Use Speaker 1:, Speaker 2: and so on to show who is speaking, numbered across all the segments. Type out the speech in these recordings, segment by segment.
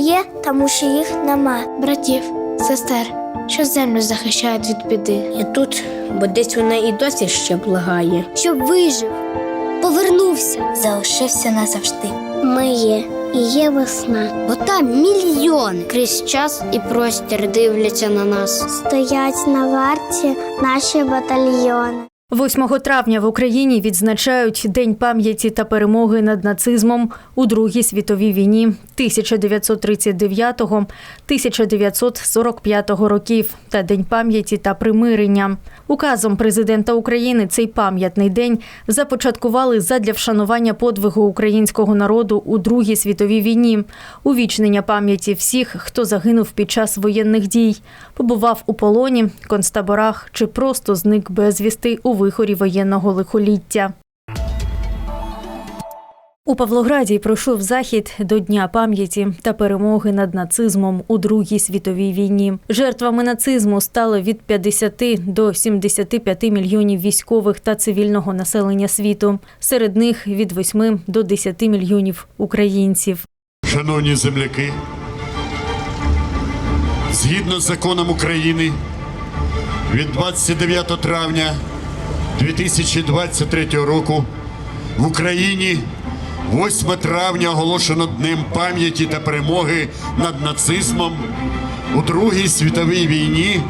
Speaker 1: є, тому що їх нема. Братів, сестер, що землю захищають від біди.
Speaker 2: І тут, бо десь вона і досі ще благає.
Speaker 1: Щоб вижив, повернувся, залишився назавжди. Ми є і є весна.
Speaker 2: Бо там мільйони крізь час і простір дивляться на нас.
Speaker 1: Стоять на варті наші батальйони.
Speaker 3: 8 травня в Україні відзначають День пам'яті та перемоги над нацизмом у Другій світовій війні 1939-1945 років та День пам'яті та примирення. Указом президента України цей пам'ятний день започаткували задля вшанування подвигу українського народу у Другій світовій війні, увічнення пам'яті всіх, хто загинув під час воєнних дій, побував у полоні, концтаборах чи просто зник безвісти у вихорі воєнного лихоліття. У Павлограді пройшов захід до Дня пам'яті та перемоги над нацизмом у Другій світовій війні. Жертвами нацизму стало від 50 до 75 мільйонів військових та цивільного населення світу. Серед них від 8 до 10 мільйонів українців.
Speaker 4: Шановні земляки, згідно з законом України від 29 травня 2023 року в Україні 8 травня оголошено Днем пам'яті та перемоги над нацизмом у Другій світовій війні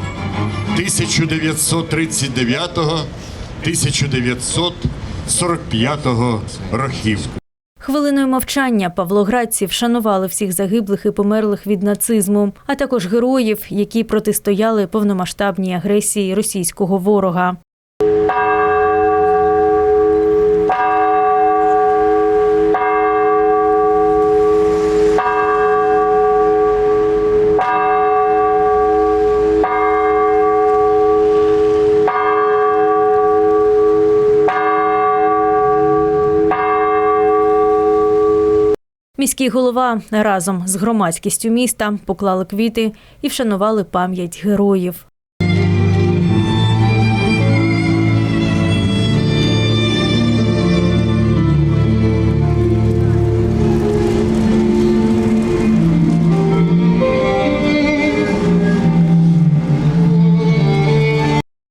Speaker 4: 1939-1945 років.
Speaker 3: Хвилиною мовчання павлоградці вшанували всіх загиблих і померлих від нацизму, а також героїв, які протистояли повномасштабній агресії російського ворога. Міський голова разом з громадськістю міста поклали квіти і вшанували пам'ять героїв.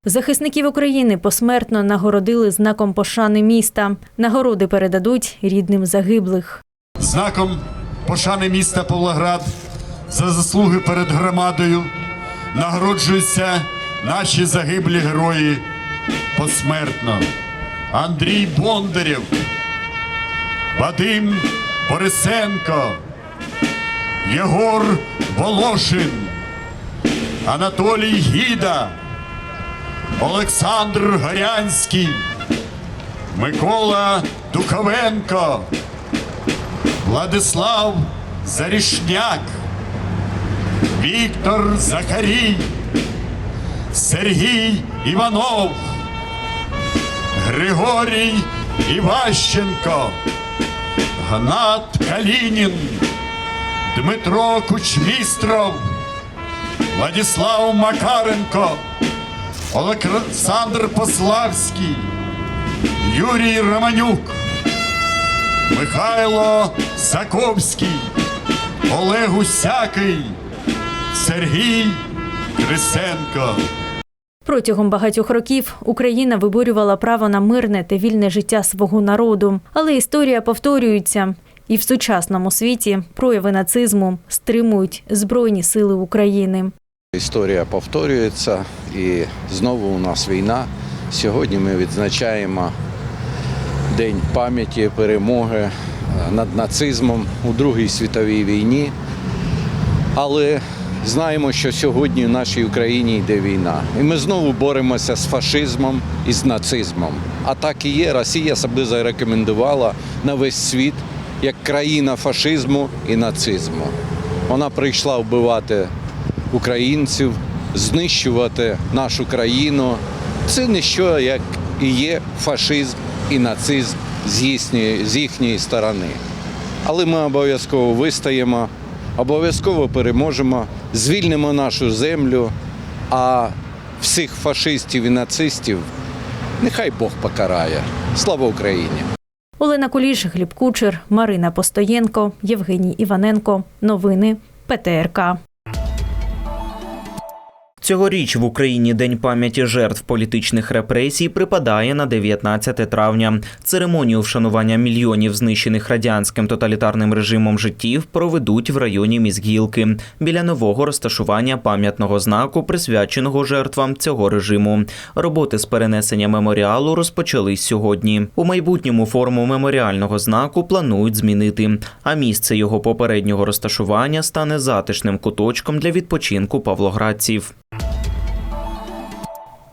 Speaker 3: Захисників України посмертно нагородили знаком пошани міста. Нагороди передадуть рідним загиблих.
Speaker 4: Знаком пошани міста Павлоград за заслуги перед громадою нагороджуються наші загиблі герої посмертно. Андрій Бондарєв, Вадим Борисенко, Єгор Волошин, Анатолій Гіда, Олександр Горянський, Микола Духовенко. Владислав Зарішняк, Віктор Захарій, Сергій Іванов, Григорій Іващенко, Гнат Калінін, Дмитро Кучмістров, Владислав Макаренко, Олександр Пославський, Юрій Романюк. Михайло Заковський, Олег Усякий, Сергій Крисенко.
Speaker 3: Протягом багатьох років Україна виборювала право на мирне та вільне життя свого народу. Але історія повторюється. І в сучасному світі прояви нацизму стримують Збройні сили України.
Speaker 5: Історія повторюється і знову у нас війна. Сьогодні ми відзначаємо День пам'яті перемоги е, над нацизмом у Другій світовій війні. Але знаємо, що сьогодні в нашій Україні йде війна. І ми знову боремося з фашизмом і з нацизмом. А так і є. Росія себе зарекомендувала на весь світ як країна фашизму і нацизму. Вона прийшла вбивати українців, знищувати нашу країну. Це не що як і є фашизм і нацизм з їхньої, з їхньої сторони. Але ми обов'язково вистоїмо, обов'язково переможемо, звільнимо нашу землю, а всіх фашистів і нацистів нехай Бог покарає. Слава Україні!
Speaker 3: Олена Куліш, Гліб Кучер, Марина Постоєнко, Євгеній Іваненко. Новини ПТРК.
Speaker 6: Цьогоріч в Україні День пам'яті жертв політичних репресій припадає на 19 травня. Церемонію вшанування мільйонів знищених радянським тоталітарним режимом життів проведуть в районі Мізгілки біля нового розташування пам'ятного знаку, присвяченого жертвам цього режиму. Роботи з перенесення меморіалу розпочались сьогодні. У майбутньому форму меморіального знаку планують змінити, а місце його попереднього розташування стане затишним куточком для відпочинку павлоградців.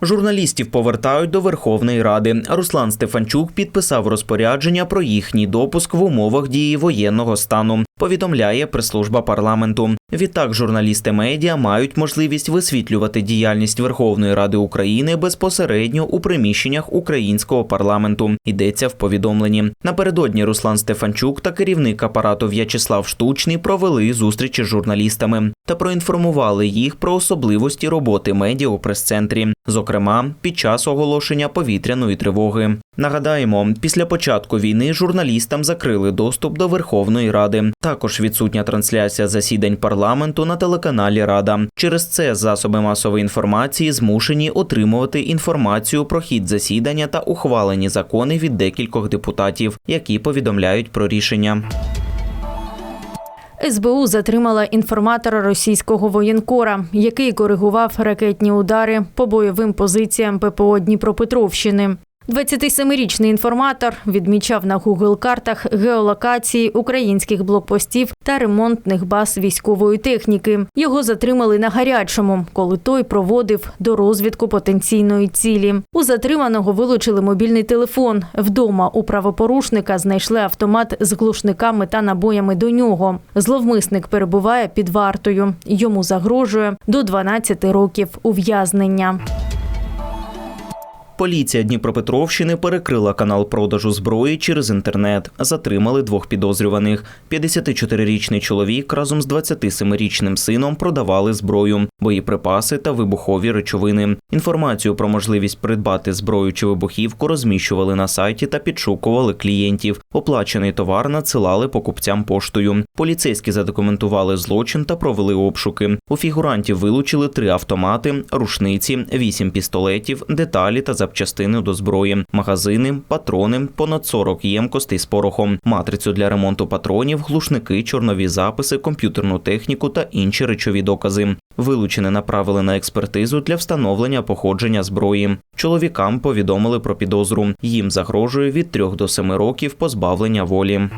Speaker 6: Журналістів повертають до Верховної Ради. Руслан Стефанчук підписав розпорядження про їхній допуск в умовах дії воєнного стану. Повідомляє прес-служба парламенту. Відтак, журналісти медіа мають можливість висвітлювати діяльність Верховної Ради України безпосередньо у приміщеннях українського парламенту. Йдеться в повідомленні. Напередодні Руслан Стефанчук та керівник апарату В'ячеслав Штучний провели зустрічі з журналістами та проінформували їх про особливості роботи медіа у прес-центрі, зокрема під час оголошення повітряної тривоги. Нагадаємо, після початку війни журналістам закрили доступ до Верховної Ради. Також відсутня трансляція засідань парламенту на телеканалі Рада. Через це засоби масової інформації змушені отримувати інформацію про хід засідання та ухвалені закони від декількох депутатів, які повідомляють про рішення.
Speaker 3: СБУ затримала інформатора російського воєнкора, який коригував ракетні удари по бойовим позиціям ППО Дніпропетровщини. 27-річний інформатор відмічав на Google картах геолокації українських блокпостів та ремонтних баз військової техніки. Його затримали на гарячому, коли той проводив до розвідку потенційної цілі. У затриманого вилучили мобільний телефон. Вдома у правопорушника знайшли автомат з глушниками та набоями до нього. Зловмисник перебуває під вартою. Йому загрожує до 12 років ув'язнення.
Speaker 6: Поліція Дніпропетровщини перекрила канал продажу зброї через інтернет. Затримали двох підозрюваних. 54-річний чоловік разом з 27-річним сином продавали зброю, боєприпаси та вибухові речовини. Інформацію про можливість придбати зброю чи вибухівку розміщували на сайті та підшукували клієнтів. Оплачений товар надсилали покупцям поштою. Поліцейські задокументували злочин та провели обшуки. У фігурантів вилучили три автомати, рушниці, вісім пістолетів, деталі та запчастини до зброї, магазини, патрони, понад 40 ємкостей з порохом, матрицю для ремонту патронів, глушники, чорнові записи, комп'ютерну техніку та інші речові докази. Вилучене направили на експертизу для встановлення походження зброї. Чоловікам повідомили про підозру. Їм загрожує від 3 до 7 років позбавлення волі.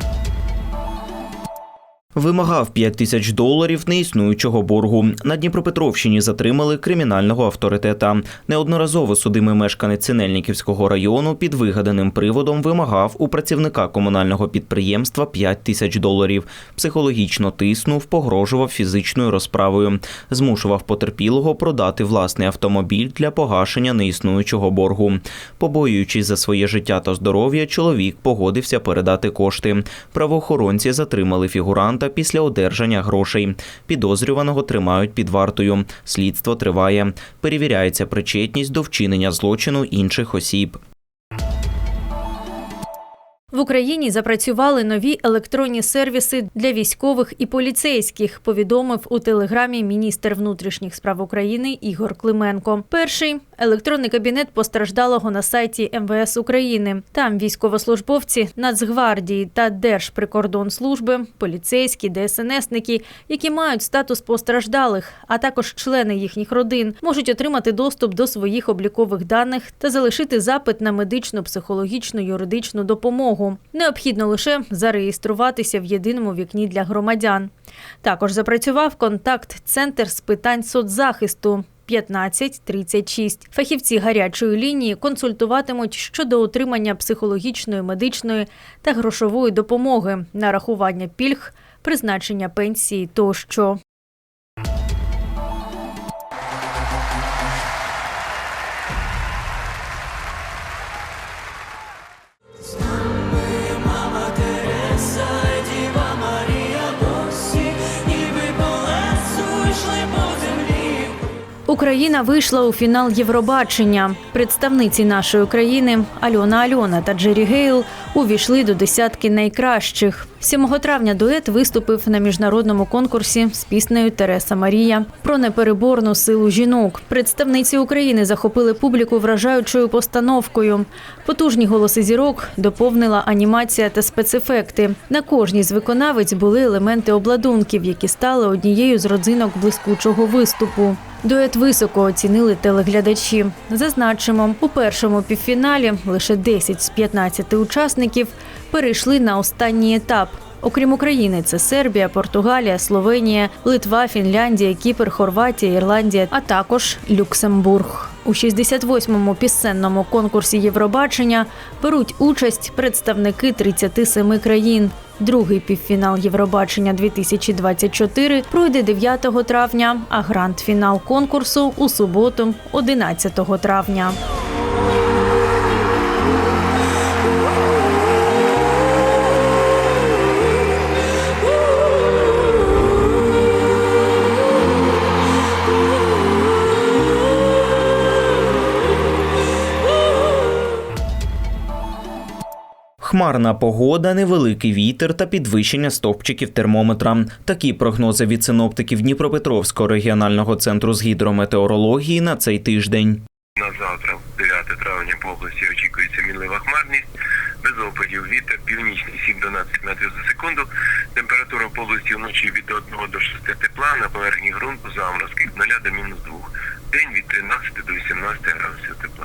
Speaker 6: Вимагав 5 тисяч доларів неіснуючого боргу. На Дніпропетровщині затримали кримінального авторитета. Неодноразово судимий мешканець Синельниківського району під вигаданим приводом вимагав у працівника комунального підприємства 5 тисяч доларів. Психологічно тиснув, погрожував фізичною розправою, змушував потерпілого продати власний автомобіль для погашення неіснуючого боргу. Побоюючись за своє життя та здоров'я, чоловік погодився передати кошти. Правоохоронці затримали фігуранта після одержання грошей. Підозрюваного тримають під вартою. Слідство триває. Перевіряється причетність до вчинення злочину інших осіб.
Speaker 3: В Україні запрацювали нові електронні сервіси для військових і поліцейських. Повідомив у телеграмі міністр внутрішніх справ України Ігор Клименко. Перший електронний кабінет постраждалого на сайті МВС України. Там військовослужбовці Нацгвардії та Держприкордонслужби, поліцейські, ДСНСники, які мають статус постраждалих, а також члени їхніх родин, можуть отримати доступ до своїх облікових даних та залишити запит на медичну, психологічну, юридичну допомогу. Необхідно лише зареєструватися в єдиному вікні для громадян. Також запрацював контакт-центр з питань соцзахисту. 1536. Фахівці гарячої лінії консультуватимуть щодо отримання психологічної, медичної та грошової допомоги, нарахування пільг, призначення пенсії тощо. Україна вийшла у фінал Євробачення. Представниці нашої країни Альона Альона та Джері Гейл увійшли до десятки найкращих. 7 травня дует виступив на міжнародному конкурсі з піснею Тереса Марія про непереборну силу жінок. Представниці України захопили публіку вражаючою постановкою. Потужні голоси зірок доповнила анімація та спецефекти. На кожній з виконавиць були елементи обладунків, які стали однією з родзинок блискучого виступу. Дует високо оцінили телеглядачі. Зазначимо, у першому півфіналі лише 10 з 15 учасників перейшли на останній етап. Окрім України, це Сербія, Португалія, Словенія, Литва, Фінляндія, Кіпр, Хорватія, Ірландія, а також Люксембург. У 68-му пісенному конкурсі Євробачення беруть участь представники 37 країн. Другий півфінал Євробачення 2024 пройде 9 травня, а гранд-фінал конкурсу у суботу, 11 травня.
Speaker 6: Хмарна погода, невеликий вітер та підвищення стовпчиків термометра. Такі прогнози від синоптиків Дніпропетровського регіонального центру з гідрометеорології на цей тиждень.
Speaker 7: На завтра, 9 травня, по області очікується мінлива хмарність, без опадів вітер північний 7-12 метрів за секунду. Температура по області вночі від 1 до 6 тепла, на поверхні ґрунту заморозки від 0 до мінус 2. День від 13 до 18 градусів тепла.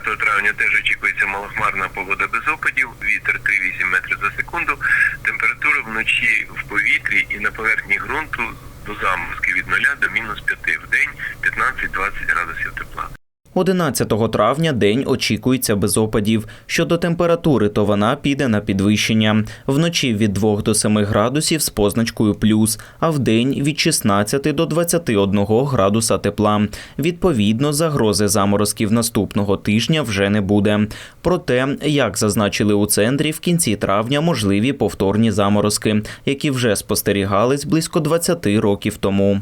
Speaker 7: 10 травня теж очікується малохмарна погода без опадів, вітер 3-8 метрів за секунду, температура вночі в повітрі і на поверхні ґрунту до заморозки від 0 до мінус 5, в день 15-20 градусів тепла.
Speaker 6: 11 травня день очікується без опадів. Щодо температури, то вона піде на підвищення. Вночі від 2 до 7 градусів з позначкою плюс, а вдень від 16 до 21 градуса тепла. Відповідно, загрози заморозків наступного тижня вже не буде. Проте, як зазначили у центрі, в кінці травня можливі повторні заморозки, які вже спостерігались близько 20 років тому.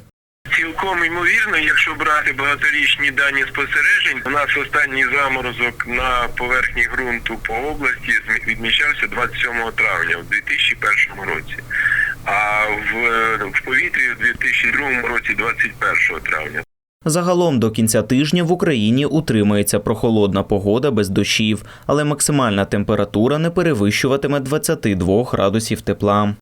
Speaker 7: Цілком ймовірно, якщо брати багаторічні дані спостережень, у нас останній заморозок на поверхні ґрунту по області відмічався 27 травня у 2001 році, а в, в повітрі у 2002 році 21 травня.
Speaker 6: Загалом до кінця тижня в Україні утримається прохолодна погода без дощів, але максимальна температура не перевищуватиме 22 градусів тепла.